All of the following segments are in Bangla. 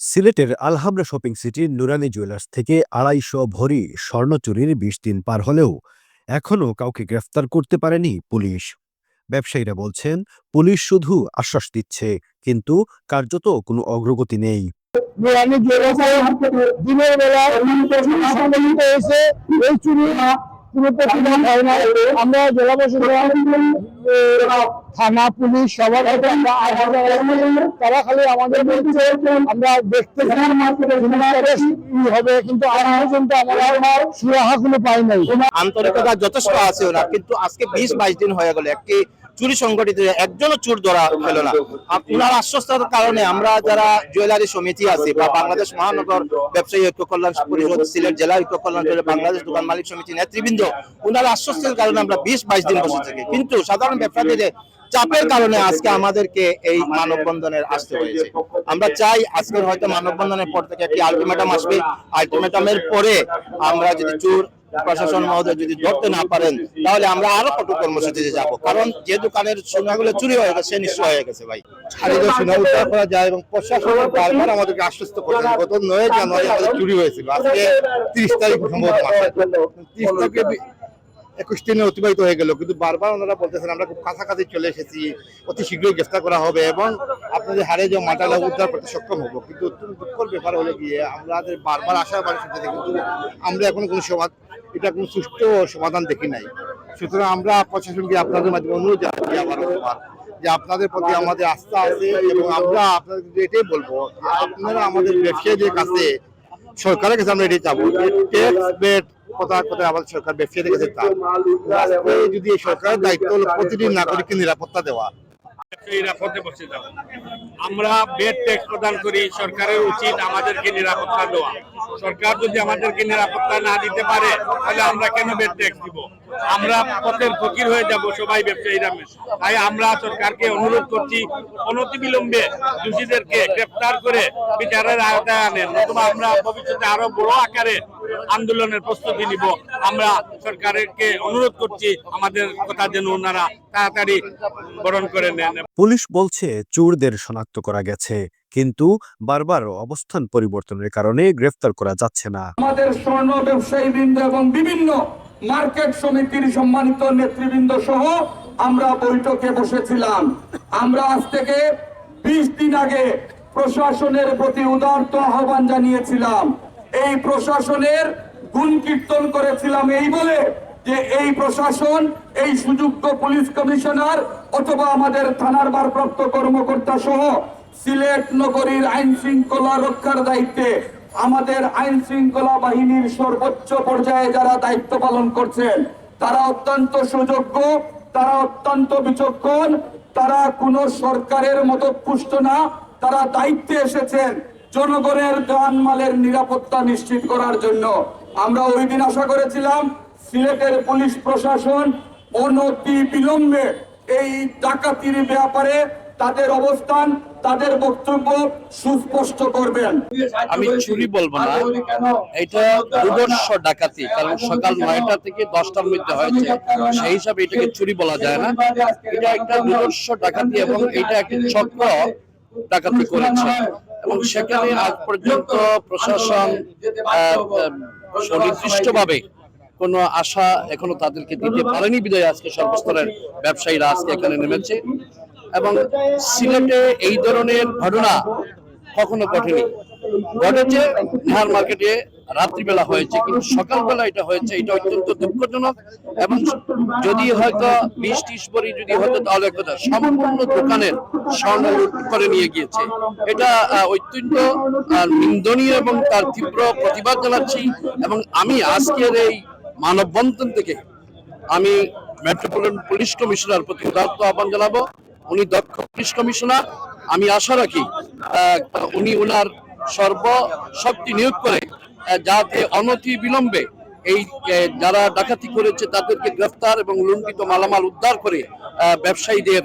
সিলেটের আলহামরা শপিং সিটির নুরানি জুয়েলার্স থেকে আড়াইশো ভরি স্বর্ণ চুরির বিশ দিন পার হলেও এখনও কাউকে গ্রেফতার করতে পারেনি পুলিশ। ব্যবসায়ীরা বলছেন, পুলিশ শুধু আশ্বাস দিচ্ছে, কিন্তু কার্যত কোনো অগ্রগতি নেই। জেলাতে দিনের বেলা এই চুরি থানা, পুলিশ, সবার। তারা খালি আমাদের বলছে, আমরা দেখতে হবে, কিন্তু আমরা সুরাহা কোনো পাই নাই। আন্তরিকতা যথেষ্ট আছে ওরা কিন্তু আজকে বিশ বাইশ দিন হয়ে গেল। একটি চুরি সংগঠিত একজনও চোর ধরা হল না। আপ- ওনার আশ্বস্তার কারণে আমরা যারা জুয়েলারি সমিতি আছে বা বাংলাদেশ মহানগর ব্যবসায়ী ঐক্য কল্যাণ পরিষদ, সিলেট জেলা ঐক্য কল্যাণ পরিষদ, বাংলাদেশ দোকান মালিক সমিতি নেতৃবৃন্দ ওনার আশ্বস্তের কারণে আমরা বিশ বাইশ দিন বসে থাকি। কিন্তু সাধারণ ব্যবসায়ীদের চাপের কারণে আজকে আমাদেরকে এই মানববন্ধনের আসতে হয়েছে। আমরা চাই আজকের হয়তো মানববন্ধনের পর থেকে একটি আলটিমেটাম আসবে। আলটিমেটামের পরে আমরা যদি চোর প্রশাসন মহোদয় যদি ধরতে না পারেন তাহলে আমরা আরও কঠোর কর্মসূচিতে যাব। কারণ যে দোকানের সোনাগুলো চুরি হয়ে গেছে সে নিশ্চয় হয়ে গেছে ভাই। খালিদ সোনা উদ্ধার করা যায় এবং প্রশাসন বারবার আমাদেরকে আশ্বস্ত করেছেন গত নয় জানুয়ারি আমাদের চুরি হয়েছিল আজকে তিরিশ তারিখ সম্ভব তিরিশ তারিখে একুশ দিনে অতিবাহিত হয়ে গেল। কিন্তু বারবার ওনারা বলতেছেন, আমরা খুব কাছাকাছি চলে এসেছি, অতি শীঘ্রই গ্রেফতার করা হবে এবং আপনাদের হারে যে মাটালা উদ্ধার করতে সক্ষম হব। কিন্তু অত্যন্ত দুঃখর ব্যাপার হলে গিয়ে, আমাদের বারবার আসার বাড়ি শুনতে কিন্তু আমরা এখন কোনো সমাধান এটা কোনো সুষ্ঠু সমাধান দেখি নাই। সুতরাং আমরা প্রশাসনকে আপনাদের মাধ্যমে অনুরোধ জানাচ্ছি আবারও যে আপনাদের প্রতি আমাদের আস্থা আছে এবং আমরা আপনাদের এটাই বলব আপনারা আমাদের ব্যবসায়ীদের কাছে, সরকারের কাছে আমরা এটাই চাবো ট্যাক্স বেট কথা কথা আমাদের সরকার চান আজকে যদি এই সরকারের দায়িত্ব হলো প্রতিটি নাগরিককে নিরাপত্তা দেওয়া। নিরাপদে বসে যাব আমরা বেড প্রদান করি সরকারের উচিত আমাদেরকে নিরাপত্তা দেওয়া। সরকার যদি আমাদেরকে নিরাপত্তা না দিতে পারে, তাহলে আমরা কেন বেড দিব? আমরা পথের ফকির হয়ে যাব সবাই ব্যবসায়ীরা। তাই আমরা সরকারকে অনুরোধ করছি, অনতিবিলম্বে দোষীদেরকে গ্রেপ্তার করে বিচারের আওতায় আনেন। নতুবা আমরা ভবিষ্যতে আরও বড় আকারে আন্দোলনের প্রস্তুতি নিব। আমরা সরকারকে অনুরোধ করছি আমাদের কথা যেন ওনারা তাড়াতাড়ি বরণ করে নেন। পুলিশ বলছে চোরদের শনাক্ত করা গেছে কিন্তু বারবার অবস্থান পরিবর্তনের কারণে গ্রেফতার করা যাচ্ছে না। আমাদের স্বর্ণ ব্যবসায়ী বৃন্দ এবং বিভিন্ন মার্কেট সমিতির সম্মানিত নেতৃবৃন্দ সহ আমরা বৈঠকে বসেছিলাম। আমরা আজ থেকে বিশ দিন আগে প্রশাসনের প্রতি উদারত আহ্বান জানিয়েছিলাম। এই প্রশাসনের গুণ কীর্তন করেছিলাম এই বলে যে এই প্রশাসন, এই সুযোগ্য পুলিশ কমিশনার অথবা আমাদের থানার ভারপ্রাপ্ত কর্মকর্তা সহ সিলেট নগরীর আইন শৃঙ্খলা রক্ষার দায়িত্বে আমাদের আইন শৃঙ্খলা বাহিনীর সর্বোচ্চ পর্যায়ে যারা দায়িত্ব পালন করছেন, তারা অত্যন্ত সুযোগ্য, তারা অত্যন্ত বিচক্ষণ, তারা কোনো সরকারের মতো পুষ্ট না, তারা দায়িত্বে এসেছেন। জনগণের জানমালের নিরাপত্তা নিশ্চিত করার জন্য আমরা ওই দিন আশা করেছিলাম সিলেটের পুলিশ প্রশাসন অনতি বিলম্বে এই ডাকাতির ব্যাপারে তাদের অবস্থান তাদের বক্তব্য সুস্পষ্ট করবেন। আমি চুরি বলব না। এটা দুর্দর্শ ডাকাতি কারণ সকাল নয়টা থেকে দশটার মধ্যে হয়েছে। সেই হিসাবে এটাকে চুরি বলা যায় না। এটা একটা দুর্দর্শ ডাকাতি এবং এটা একটা চক্র ডাকাতি করেছে। এবং সেখানে আজ পর্যন্ত প্রশাসন সুনির্দিষ্টভাবে কোনো আশা এখনও তাদেরকে দিতে পারেনি। বিদায় আজকে সর্বস্তরের ব্যবসায়ীরা আজকে এখানে নেমেছে। এবং সিলেটে এই ধরনের ঘটনা কখনো ঘটেনি। ঘটেছে ধান মার্কেটে রাত্রিবেলা হয়েছে, কিন্তু সকালবেলা এটা হয়েছে, এটা অত্যন্ত দুঃখজনক এবং যদি হয়তো বিশ ত্রিশ বড়ি যদি হয়তো তাহলে কথা সম্পূর্ণ দোকানের স্বর্ণ করে নিয়ে গিয়েছে। এটা অত্যন্ত নিন্দনীয় এবং তার তীব্র প্রতিবাদ জানাচ্ছি এবং আমি আজকের এই মানববন্ধন থেকে আমি মেট্রোপলিটন পুলিশ কমিশনার প্রতি উদার্ত আহ্বান জানাব। উনি দক্ষ পুলিশ কমিশনার। আমি আশা রাখি উনি ওনার সর্বশক্তি নিয়োগ করে যাতে অনতি বিলম্বে এই যারা ডাকাতি করেছে তাদেরকে গ্রেফতার এবং লুণ্ঠিত মালামাল উদ্ধার করে ব্যবসায়ীদের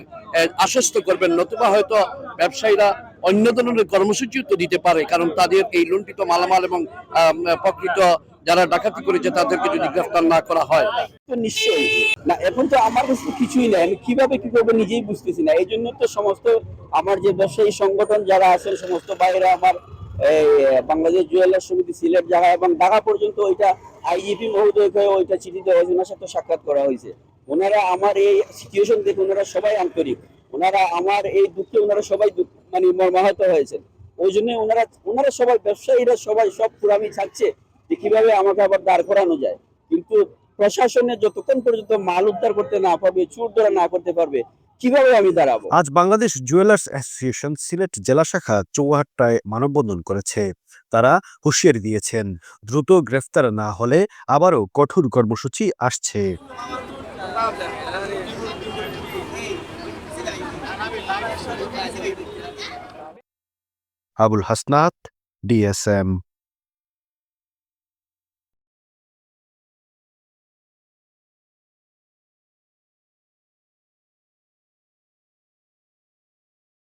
আশ্বস্ত করবেন। নতুবা হয়তো ব্যবসায়ীরা অন্য ধরনের কর্মসূচিও তো দিতে পারে, কারণ তাদের এই লুণ্ঠিত মালামাল এবং প্রকৃত যারা ডাকাতি করেছে তাদেরকে যদি গ্রেফতার না করা হয়। তো নিশ্চয়ই। না, এখন তো আমার কাছে কিছুই নাই। আমি কীভাবে কি করব নিজেই বুঝতেছি না। এই জন্য তো সমস্ত আমার যে ব্যবসায়ী সংগঠন যারা আছেন, সমস্ত বাইরে আমার এই বাংলাদেশ জুয়েলার সমিতি, সিলেট এবং ঢাকা পর্যন্ত ওইটা মহোদয়কে ওইটা চিঠি দেওয়া ওনার সাথে সাক্ষাৎ করা হয়েছে। ওনারা আমার এই সিচুয়েশন দেখে ওনারা সবাই আন্তরিক। ওনারা আমার এই দুঃখে ওনারা সবাই মানে মর্মাহত হয়েছেন। ওই জন্য ওনারা ওনারা সবাই, ব্যবসায়ীরা সবাই সব পুরামি থাকছে যে কীভাবে আমাকে আবার দাঁড় করানো যায়। কিন্তু প্রশাসনের যতক্ষণ পর্যন্ত মাল উদ্ধার করতে না পারবে, চুর ধরা না করতে পারবে কীভাবে আমি দাঁড়াবো? আজ বাংলাদেশ জুয়েলার্স অ্যাসোসিয়েশন সিলেট জেলা শাখা চৌহাট্টায় মানববন্ধন করেছে। তারা হুঁশিয়ারি দিয়েছেন, দ্রুত গ্রেফতার না হলে আবারও কঠোর কর্মসূচি আসছে। আবুল হাসনাত, ডিএসএম।